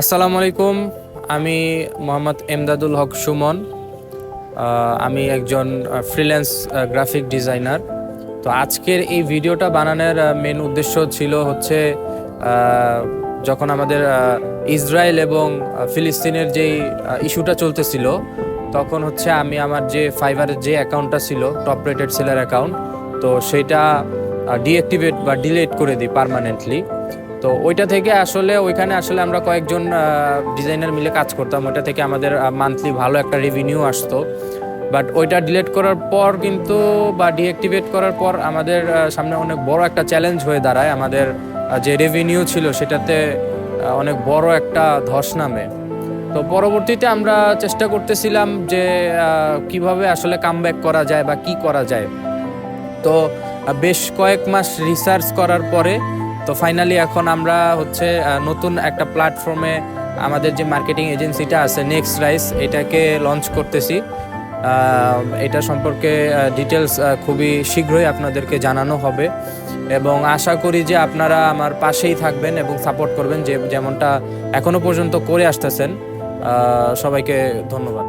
আসসালামু আলাইকুম, আমি মোহাম্মদ এমদাদুল হক সুমন। আমি একজন ফ্রিল্যান্স গ্রাফিক ডিজাইনার তো আজকের এই ভিডিওটা বানানোর মেন উদ্দেশ্য ছিল হচ্ছে যখন আমাদের ইসরায়েল এবং ফিলিস্তিনের যেই ইস্যুটা চলতেছিল, তখন হচ্ছে আমি আমার যে ফাইবারের যে অ্যাকাউন্টটা ছিল টপ রেটেড সেলার অ্যাকাউন্ট তো সেটা ডিঅ্যাক্টিভেট বা ডিলেট করে দিই পার্মানেন্টলি তো ওইটা থেকে আসলে ওইখানে আসলে আমরা কয়েকজন ডিজাইনার মিলে কাজ করতাম। ওইটা থেকে আমাদের মান্থলি ভালো একটা রেভিনিউ আসতো। বাট ওইটা ডিলিট করার পর কিন্তু বা ডিঅ্যাক্টিভেট করার পর আমাদের সামনে অনেক বড় একটা চ্যালেঞ্জ হয়ে দাঁড়ায়। আমাদের যে রেভিনিউ ছিল সেটাতে অনেক বড় একটা ধস নামে। তো পরবর্তীতে আমরা চেষ্টা করতেছিলাম যে কীভাবে আসলে কামব্যাক করা যায় বা কি করা যায়। তো বেশ কয়েক মাস রিসার্চ করার পরে তো ফাইনালি এখন আমরা হচ্ছে নতুন একটা প্ল্যাটফর্মে আমাদের যে মার্কেটিং এজেন্সিটা আছে নেক্সট রাইস এটাকে লঞ্চ করতেছি। এটা সম্পর্কে ডিটেলস খুবই শীঘ্রই আপনাদেরকে জানানো হবে। এবং আশা করি যে আপনারা আমার পাশেই থাকবেন এবং সাপোর্ট করবেন যে, যেমনটা এখনও পর্যন্ত করে আসতেছেন। সবাইকে ধন্যবাদ।